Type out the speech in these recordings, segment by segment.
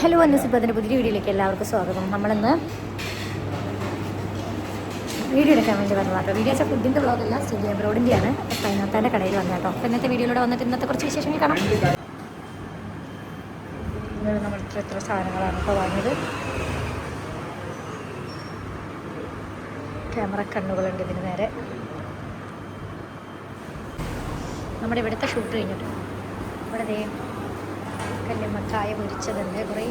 Hello അന്നസിപ്പത്തിന്റെ പുതിയ വീഡിയോയിലേക്ക് എല്ലാവർക്കും സ്വാഗതം. നമ്മളിന്ന് വീഡിയോ എടുക്കാൻ വേണ്ടി വന്നതാട്ടോ വീഡിയോ വെച്ചാൽ ഫുഡിന്റെ വ്ളോഗല്ല സ്റ്റുഡിയോ ബ്രോഡിന്റെയാണ് അപ്പോൾ ഇന്നത്തെ കടയിൽ വന്ന കേട്ടോ. അപ്പോൾ ഇന്നത്തെ വീഡിയോയിലൂടെ വന്നിട്ട് ഇന്നത്തെ കുറച്ച് വിശേഷങ്ങൾ കാണാം. നമ്മൾ ഇത്ര ഇത്ര സാധനങ്ങളാണ് ഇപ്പോൾ വാങ്ങിയത്. ക്യാമറ കണ്ണുകളുണ്ട് ഇതിന് നേരെ. നമ്മുടെ ഇവിടുത്തെ ഷൂട്ട് കഴിഞ്ഞിട്ട് ഇവിടെ ദേ കല്ലുമ്മക്കായ പൊരിച്ചതുണ്ട്. കുറേ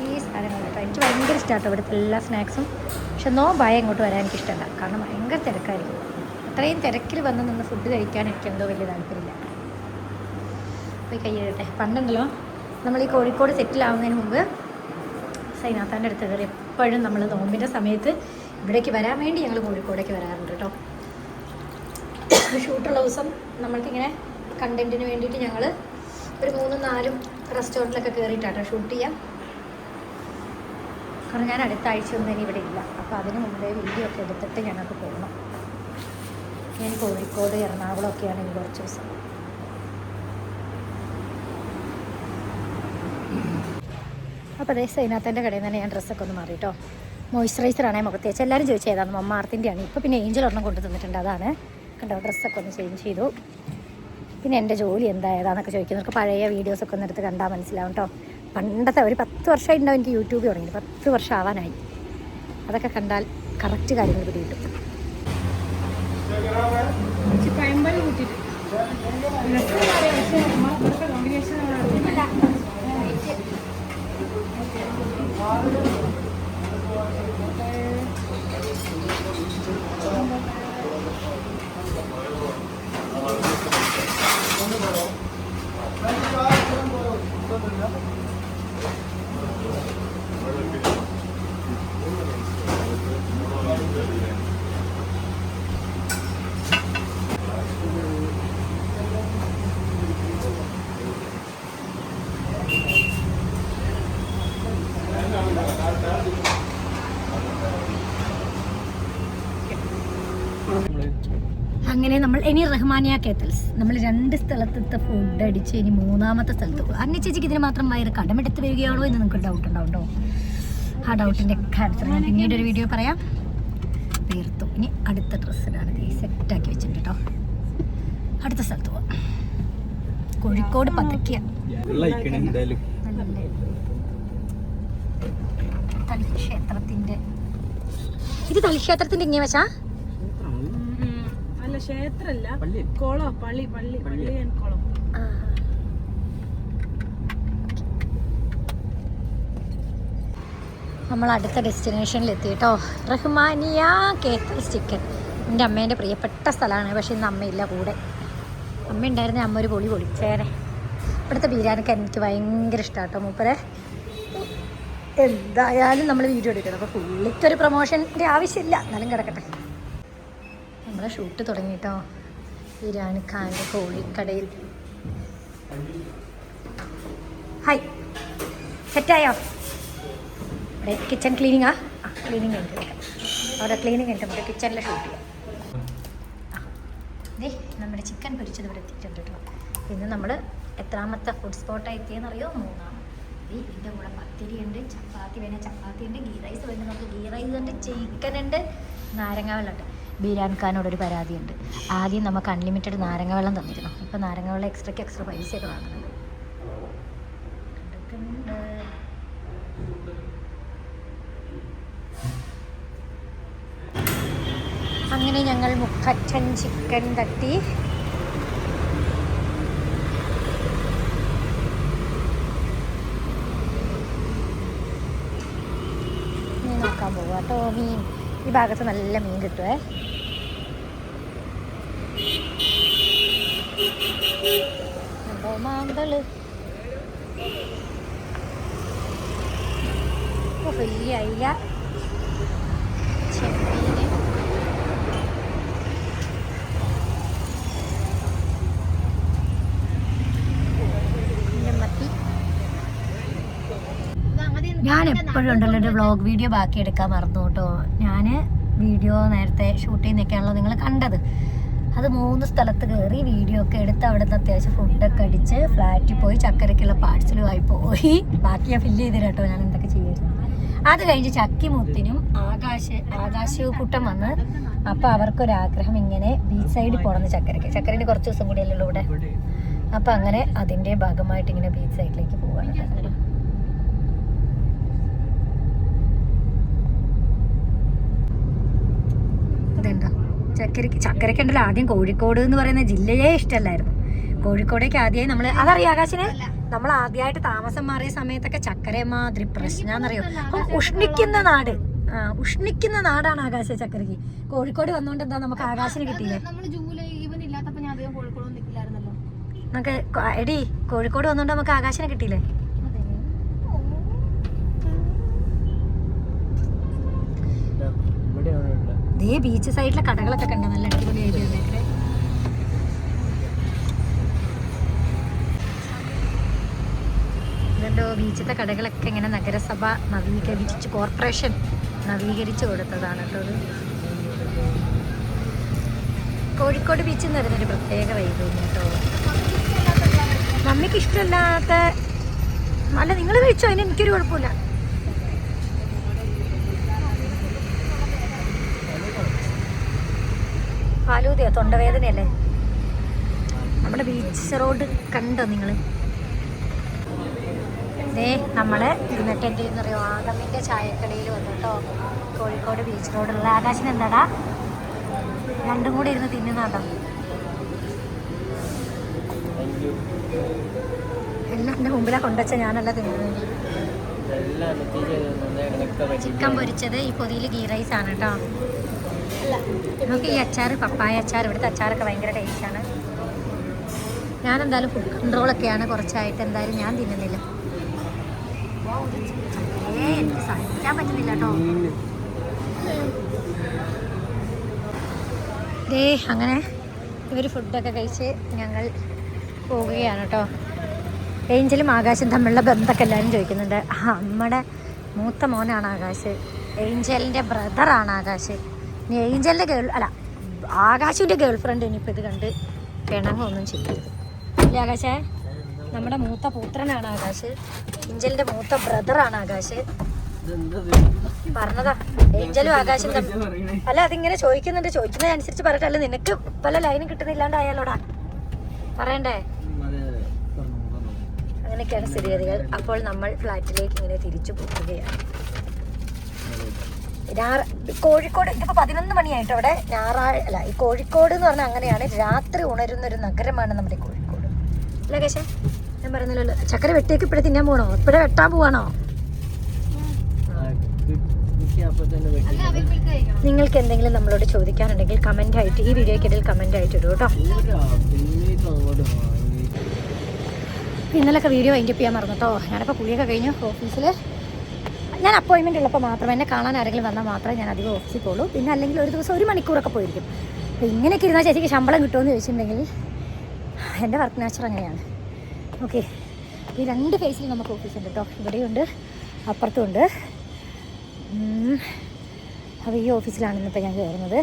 കേട്ടോ. എനിക്ക് ഭയങ്കര ഇഷ്ടമാട്ടോ ഇവിടുത്തെ എല്ലാ സ്നാക്സും. പക്ഷെ നോ ഭയം ഇങ്ങോട്ട് വരാൻ എനിക്കിഷ്ടമല്ല കാരണം ഭയങ്കര തിരക്കായിരിക്കും. അത്രയും തിരക്കിൽ വന്ന് നിന്ന് ഫുഡ് കഴിക്കാൻ എനിക്ക് എന്തോ വലിയ താല്പര്യമില്ല. പോയി കഴിയട്ടെ പണ്ടുണ്ടല്ലോ നമ്മൾ ഈ കോഴിക്കോട് സെറ്റിലാവുന്നതിന് മുമ്പ് സൈനാത്താന്റെ അടുത്ത് കയറി എപ്പോഴും നമ്മൾ നോമ്പിന്റെ സമയത്ത് ഇവിടേക്ക് വരാൻ വേണ്ടി ഞങ്ങൾ കോഴിക്കോടേക്ക് വരാറുണ്ട് കേട്ടോ. ഷൂട്ടുള്ള ദിവസം നമ്മൾക്കിങ്ങനെ കണ്ടന്റിന് വേണ്ടിയിട്ട് ഞങ്ങൾ ഒരു മൂന്നും നാലും റെസ്റ്റോറന്റിലൊക്കെ കയറിയിട്ടാട്ടോ ഷൂട്ട് ചെയ്യാം. കാരണം ഞാൻ അടുത്ത ആഴ്ച ഒന്നും ഇനി ഇവിടെ ഇല്ല. അപ്പോൾ അതിന് മുമ്പേ വീഡിയോ ഒക്കെ എടുത്തിട്ട് ഞങ്ങൾക്ക് പോകണം. ഞാൻ കോഴിക്കോട് എറണാകുളം ഒക്കെയാണ് ഇനി കുറച്ച് ദിവസം. അപ്പോൾ അതേ സൈനാത്തന്റെ കടയിൽ നിന്ന് തന്നെ ഞാൻ ഡ്രസ്സൊക്കെ ഒന്ന് മാറി കേട്ടോ മോയ്സ്ചറൈസറാണ് മുഖത്ത്. വെച്ച് എല്ലാവരും ചോദിച്ചാൽ ഏതാണ്? മമ്മ ആർത്തിന്റെയാണ് ഇപ്പോൾ പിന്നെ ഏഞ്ചൽ ഒരെണ്ണം കൊണ്ടു തന്നിട്ടുണ്ട് അതാണ്. കണ്ടോ? ഡ്രസ്സൊക്കെ ഒന്ന് ചേഞ്ച് ചെയ്തു. പിന്നെ എന്റെ ജോലി എന്താ? ഏതാന്നൊക്കെ ചോദിക്കുന്നവർക്ക് പഴയ വീഡിയോസൊക്കെ ഒന്ന് എടുത്ത് കണ്ടാൽ മനസ്സിലാവും കേട്ടോ പണ്ടത്തെ ഒരു പത്ത് വർഷമായി ഉണ്ടാവും എനിക്ക് യൂട്യൂബ് തുടങ്ങി പത്ത് വർഷം ആവാനായി അതൊക്കെ കണ്ടാൽ കറക്റ്റ് കാര്യങ്ങൾ പിടി കിട്ടും. Thank കോമ്പിനേഷൻ അങ്ങനെ നമ്മൾ ഇനി റഹ്മാനിയ കേത്തൽസ്. നമ്മൾ രണ്ട് സ്ഥലത്തെ ഫുഡ് അടിച്ച് ഇനി മൂന്നാമത്തെ സ്ഥലത്ത് പോകും അന്ന ചേച്ചിക്ക് ഇതിന് മാത്രം വയറ് കടമെടുത്ത് വരികയാണോ എന്ന് നിങ്ങൾക്ക് ഡൗട്ട് ഉണ്ടാവും കേട്ടോ ആ ഡൗട്ടിന്റെ ആൻസർ ഞാൻ പിന്നീട് ഒരു വീഡിയോ പറയാം. തീർത്തു. ഇനി അടുത്ത ഡ്രസ്സിലാണ് സെറ്റാക്കി വെച്ചിട്ടുണ്ട് കേട്ടോ അടുത്ത സ്ഥലത്ത് പോവാം. കോഴിക്കോട് പതക്കിയ എന്തായാലും നല്ല തളിക്ഷേത്രത്തിന്റെ. ഇത് തളിക്ഷേത്രത്തിന്റെ ഇങ്ങനെ വെച്ചാ അല്ല ക്ഷേത്രല്ല. പള്ളി. കുളം പള്ളി പള്ളി പള്ളി. കുളം. നമ്മൾ അടുത്ത ഡെസ്റ്റിനേഷനിൽ എത്തി കേട്ടോ റഹ്മാനിയ കേത്തൽസ് ചിക്കൻ. എന്റെ അമ്മേന്റെ പ്രിയപ്പെട്ട സ്ഥലമാണ് പക്ഷേ ഇന്ന് അമ്മയില്ല കൂടെ. അമ്മ ഉണ്ടായിരുന്ന അമ്മ ഒരു പൊളി പൊളിച്ചേനെ ഇവിടുത്തെ ബിരിയാണിക്ക് എനിക്ക് ഭയങ്കര ഇഷ്ടമാണ് കേട്ടോ മൂപ്പരെ. എന്തായാലും നമ്മൾ വീഡിയോ എടുക്കണം. അപ്പോൾ പുള്ളിക്കൊരു പ്രൊമോഷന്റെ ആവശ്യമില്ല. എന്നാലും കിടക്കട്ടെ. നമ്മളെ ഷൂട്ട് തുടങ്ങിയിട്ടോ കേട്ടോ ഖാന്റെ കോഴിക്കടയിൽ. ഹായ് സെറ്റായോ ഇവിടെ കിച്ചൺ ക്ലീനിങ്ങാ ആ? ക്ലീനിങ് ഇവിടെ. അവിടെ ക്ലീനിങ് ഉണ്ട്. നമുക്ക് കിച്ചണിലെ ഷൂട്ട് ചെയ്യാം. ദേ നമ്മുടെ ചിക്കൻ പൊരിച്ചത് ഇവിടെ എത്തിയിട്ടുണ്ട് കേട്ടോ ഇന്ന് നമ്മൾ എത്രാമത്തെ ഫുഡ് സ്പോട്ടായി എത്തിയെന്നറിയോ? മൂന്നാം ദേ ഇതിന്റെ കൂടെ പത്തിരി ഉണ്ട് ചപ്പാത്തി വേണേൽ ചപ്പാത്തി ഉണ്ട് ഗീ റൈസ് വേണമെങ്കിൽ നമുക്ക് ഗീ റൈസ് ഉണ്ട് ചിക്കൻ ഉണ്ട് നാരങ്ങ വെള്ളം ഉണ്ട്. ബിരിയാണിക്കാനോടൊരു പരാതിയുണ്ട് ആദ്യം നമുക്ക് അൺലിമിറ്റഡ് നാരങ്ങ വെള്ളം തന്നിരുന്നു. ഇപ്പോൾ നാരങ്ങ വെള്ളം എക്സ്ട്രയ്ക്ക് എക്സ്ട്രാ വാങ്ങുന്നുണ്ട്. കണ്ടിട്ടുണ്ട് അങ്ങനെ ഞങ്ങൾ മുക്കച്ചൻ ചിക്കൻ തട്ടി മീൻ കേട്ടോ മീൻ. ഈ ഭാഗത്ത് നല്ല മീൻ കിട്ടുവേ. എന്തോ മാന്തൾ. വലിയ അയില ചെമ്മീന് പിന്നെ മത്തി ഞാൻ എപ്പോഴും ഉണ്ടല്ലോ ഒരു വ്ളോഗ് വീഡിയോ ബാക്കി എടുക്കാൻ മറന്നു കേട്ടോ. ഞാൻ വീഡിയോ നേരത്തെ ഷൂട്ട് ചെയ്യുന്നൊക്കെയാണല്ലോ നിങ്ങൾ കണ്ടത്. അത് മൂന്ന് സ്ഥലത്ത് കയറി വീഡിയോ ഒക്കെ എടുത്ത് അവിടെ നിന്ന് അത്യാവശ്യം ഫുഡൊക്കെ അടിച്ച് ഫ്ലാറ്റിൽ പോയി ചക്കരക്കുള്ള പാഴ്സലുമായി പോയി. ബാക്കി ഞാൻ ഫില്ല് ചെയ്തില്ല കേട്ടോ ഞാൻ എന്തൊക്കെ ചെയ്യായിരുന്നു അത് കഴിഞ്ഞ് ചക്കിമുത്തിനും ആകാശ ആകാശക്കുട്ടം വന്ന് അപ്പൊ അവർക്കൊരാഗ്രഹം ഇങ്ങനെ ബീച്ച് സൈഡിൽ പോകണമെന്ന് ചക്കരയ്ക്ക്. ചക്കരയുടെ കുറച്ച് ദിവസം കൂടിയല്ലോ ഇവിടെ. അപ്പൊ അങ്ങനെ അതിന്റെ ഭാഗമായിട്ട് ഇങ്ങനെ ബീച്ച് സൈഡിലേക്ക് പോവാണ്. ഇതുണ്ടോ ചക്കരക്ക് ചക്കരക്ക് ഉണ്ടല്ലോ ആദ്യം കോഴിക്കോട് എന്ന് പറയുന്ന ജില്ലയെ ഇഷ്ടമല്ലായിരുന്നു. കോഴിക്കോടേക്ക് ആദ്യമായി നമ്മൾ അതറിയാം ആകാശിന്? നമ്മൾ ആദ്യമായിട്ട് താമസം മാറിയ സമയത്തൊക്കെ ചക്കര മാതിരി പ്രശ്നമാണെന്നറിയോ? അപ്പം ഉഷ്ണിക്കുന്ന നാട്. ആ ഉഷ്ണിക്കുന്ന നാടാണ് ആകാശ ചക്കരക്ക്. കോഴിക്കോട് വന്നുകൊണ്ട് എന്താ നമുക്ക് ആകാശിന് കിട്ടിയില്ലേ? നമുക്ക് എടി കോഴിക്കോട് വന്നുകൊണ്ട് നമുക്ക് ആകാശിനെ കിട്ടിയില്ലേ? ദേ ബീച്ച് സൈഡിലെ കടകളൊക്കെ കണ്ട? നല്ല അടിപൊളിയായിട്ട് വന്നേക്കണേ. ഇതെന്തോ ബീച്ചിലത്തെ കടകളൊക്കെ ഇങ്ങനെ നഗരസഭ നവീകരിച്ച് കോർപ്പറേഷൻ നവീകരിച്ച് കൊടുത്തതാണ് കേട്ടോ കോഴിക്കോട് ബീച്ച് എന്ന് പറയുന്നൊരു പ്രത്യേക വൈബ് കേട്ടോ. മമ്മിക്ക് ഇഷ്ടമല്ലാത്ത അല്ല നിങ്ങൾ കഴിച്ചോ? അതിന് എനിക്കൊരു കുഴപ്പമില്ല. ഫാലൂതയോ തൊണ്ടവേദനയല്ലേ? നമ്മുടെ ബീച്ച് റോഡ് കണ്ടോ നിങ്ങൾ ദേ നമ്മളെ എന്നിട്ട് എന്ത് ചെയ്യുന്നറിയോ ആദമിന്റെ ചായക്കടയിൽ വന്നു കേട്ടോ കോഴിക്കോട് ബീച്ച് റോഡുള്ള ആകാശം എന്താടാ? രണ്ടും കൂടി ഇരുന്ന് തിന്നുന്നാട്ടോ. എല്ലാം എന്റെ മുമ്പിലാ കൊണ്ടുവച്ച ഞാനല്ല തിന്നുന്നത്. ചിക്കൻ പൊരിച്ചത് ഈ പൊതിയിൽ ഗീ റൈസ് ആണ് കേട്ടോ. നമുക്ക് ഈ അച്ചാർ പപ്പായ അച്ചാർ ഇവിടുത്തെ അച്ചാറൊക്കെ ഭയങ്കര ടേസ്റ്റാണ് ഞാൻ എന്തായാലും ഫുഡ് കൺട്രോളൊക്കെയാണ് കുറച്ചായിട്ട് എന്തായാലും ഞാൻ തിന്നുന്നില്ല. സഹിക്കാൻ പറ്റുന്നില്ല കേട്ടോ. ദേ അങ്ങനെ ഇവർ ഫുഡൊക്കെ കഴിച്ച് ഞങ്ങൾ പോവുകയാണ് കേട്ടോ. ഏഞ്ചലും ആകാശും തമ്മിലുള്ള ബന്ധമൊക്കെ എല്ലാവരും ചോദിക്കുന്നുണ്ട്. നമ്മുടെ മൂത്ത മോനാണ് ആകാശ്. ഏഞ്ചലിന്റെ ബ്രദറാണ് ആകാശ്. ഇനി ഏഞ്ചലിന്റെ ഗേൾ അല്ല ആകാശിന്റെ ഗേൾ ഫ്രണ്ട് ഇനിയിപ്പോൾ ഇത് കണ്ട് പിണങ്ങൊന്നും ചെയ്യരുത്. അല്ലേ ആകാശേ? നമ്മുടെ മൂത്ത പുത്രനാണ് ആകാശ്. ഏഞ്ചലിന്റെ മൂത്ത ബ്രദറാണ് ആകാശ്. പറഞ്ഞതാ ഏഞ്ചലും ആകാശം അല്ല അതിങ്ങനെ ചോദിക്കുന്നുണ്ട്. ചോദിക്കുന്നതനുസരിച്ച് പറയട്ടല്ല നിനക്ക് പല ലൈനും കിട്ടുന്നില്ലാണ്ടായാലോടാ. പറയണ്ടേ? അങ്ങനെയൊക്കെയാണ് സ്ഥിതിഗതികൾ. അപ്പോൾ നമ്മൾ ഫ്ലാറ്റിലേക്ക് ഇങ്ങനെ തിരിച്ചു പോവുകയാണ്. ഞായർ കോഴിക്കോട് ഇതിപ്പോൾ പതിനൊന്ന് മണിയായിട്ട് അവിടെ ഞായറാഴ്ച അല്ല ഈ കോഴിക്കോട് എന്ന് പറഞ്ഞാൽ അങ്ങനെയാണ് രാത്രി ഉണരുന്ന ഒരു നഗരമാണ് നമ്മുടെ കോഴിക്കോട്. അല്ലേ കേശ ഞാൻ പറയുന്നില്ലല്ലോ ചക്കര വെട്ടിയൊക്കെ ഇപ്പോഴേ തിന്നാൻ പോകണോ ഇപ്പോഴേ വെട്ടാൻ പോവാണോ? നിങ്ങൾക്ക് എന്തെങ്കിലും നമ്മളോട് ചോദിക്കാനുണ്ടെങ്കിൽ കമന്റ് ആയിട്ട് ഈ വീഡിയോക്കിടയിൽ കമന്റ് ആയിട്ട് ഇടൂ കേട്ടോ. ഇന്നലൊക്കെ വീഡിയോ വൈൻഡപ്പ് ചെയ്യാൻ മറന്നു കേട്ടോ. ഞാനിപ്പോൾ കുളിയൊക്കെ കഴിഞ്ഞു ഓഫീസിൽ ഞാൻ അപ്പോയിൻമെന്റ് ഉള്ളപ്പോൾ മാത്രം എന്നെ കാണാൻ ആരെങ്കിലും വന്നാൽ മാത്രമേ ഞാൻ അധികം ഓഫീസിൽ പോകുള്ളൂ പിന്നെ അല്ലെങ്കിൽ ഒരു ദിവസം ഒരു മണിക്കൂറൊക്കെ പോയിരിക്കും. അപ്പോൾ ഇങ്ങനെയൊക്കെ ഇരുന്നാൽ ചേച്ചിക്ക് ശമ്പളം കിട്ടുമെന്ന് ചോദിച്ചിട്ടുണ്ടെങ്കിൽ എന്റെ വർക്ക് നാച്ചർ അങ്ങനെയാണ്. ഓക്കെ ഈ രണ്ട് ഫേസിൽ നമുക്ക് ഓഫീസ് ഉണ്ട് കേട്ടോ ഇവിടെയുണ്ട് അപ്പുറത്തുമുണ്ട്. അപ്പോൾ ഈ ഓഫീസിലാണ് ഇന്നിപ്പോൾ ഞാൻ കയറുന്നത്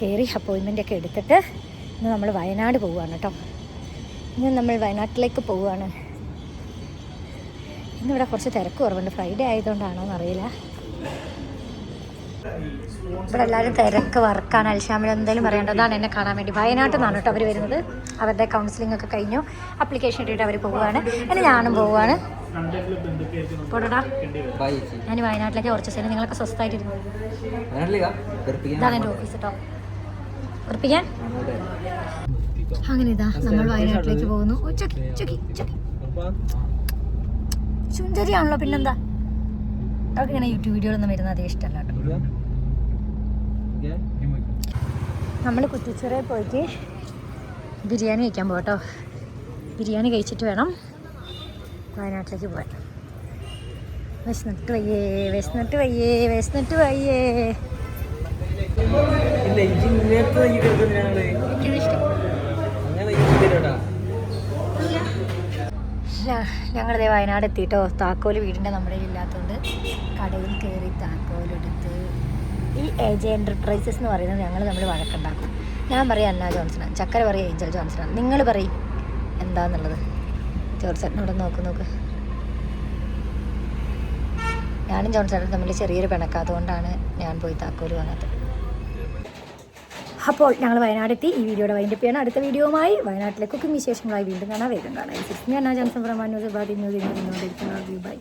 കയറി അപ്പോയിൻമെന്റ് ഒക്കെ എടുത്തിട്ട് ഇന്ന് നമ്മൾ വയനാട് പോവുകയാണ് കേട്ടോ ഇന്ന് നമ്മൾ വയനാട്ടിലേക്ക് പോവുകയാണ്. ഇന്നിവിടെ കുറച്ച് തിരക്ക് കുറവുണ്ട്. ഫ്രൈഡേ ആയതുകൊണ്ടാണോ എന്നറിയില്ല ഇവിടെ എല്ലാവരും തിരക്ക് വർക്കാണ്. അൽഷാമിൽ എന്തെങ്കിലും പറയേണ്ടത് അതാണ് എന്നെ കാണാൻ വേണ്ടി. വയനാട്ടിൽ നിന്നാണ് കേട്ടോ അവർ വരുന്നത്. അവരുടെ കൗൺസിലിംഗ് ഒക്കെ കഴിഞ്ഞു. അപ്ലിക്കേഷൻ ഇട്ടിട്ട് അവർ പോവുകയാണ്. ഇനി ഞാനും പോവുകയാണ്. ഞാൻ വയനാട്ടിലേക്ക് കുറച്ച് ദിവസം നിങ്ങളൊക്കെ സ്വസ്ഥമായിട്ടിരുന്നു? ഇതാണ് എന്റെ ഓഫീസ് കേട്ടോ ഉറപ്പിക്കാൻ അങ്ങനെ ഇതാ നമ്മൾ വയനാട്ടിലേക്ക് പോകുന്നു. ഉച്ചയ്ക്ക് ഉച്ചയ്ക്ക് ഉച്ചയ്ക്ക് ചക്കി. സുന്ദരിയാണല്ലോ പിന്നെന്താ? അവർക്ക് ഇങ്ങനെ യൂട്യൂബ് വീഡിയോകളൊന്നും വരുന്നത് അതേ ഇഷ്ടമല്ല നമ്മൾ കുറ്റിച്ചിറയിൽ പോയിട്ട് ബിരിയാണി കഴിക്കാൻ പോകട്ടോ ബിരിയാണി കഴിച്ചിട്ട് വേണം വയനാട്ടിലേക്ക് പോകാൻ വിശന്നിട്ട് വയ്യേ വിശന്നിട്ട് വയ്യേ വിശന്നിട്ട് വയ്യേ. ഞങ്ങളിതേ വയനാട് എത്തിയിട്ടോ താക്കോൽ വീടിന്റെ നമ്മുടെ ഇല്ലാത്തതുകൊണ്ട് കടയിൽ കയറി താക്കോലെടുത്ത് ഈ ഏജ് എന്റർപ്രൈസസ് എന്ന് പറയുന്നത് ഞങ്ങൾ നമ്മൾ വഴക്കുണ്ടാക്കും. ഞാൻ പറയും അന്ന ജോൺസൺ ചക്കര പറയും ഏഞ്ചൽ ജോൺസൺ. നിങ്ങൾ പറയും എന്താന്നുള്ളത്? ജോൺസണിനോട് നോക്ക് നോക്ക്. ഞാനും ജോൺസണും തമ്മിൽ ചെറിയൊരു പിണക്കാത്തതുകൊണ്ടാണ് ഞാൻ പോയി താക്കോൽ വാങ്ങാത്തത്. അപ്പോൾ ഞങ്ങൾ വയനാടെത്തി. ഈ വീഡിയോയുടെ വൈൻഡപ്പ് ചെയ്യണം അടുത്ത വീഡിയോയുമായി വയനാട്ടിലെ കുക്കിംഗ് വിശേഷങ്ങളായി വീണ്ടും കാണാൻ വേഗം കാണാം. ഞാൻ ജോൺസൺ പ്രമാൺ ന്യൂസ് ബൈ.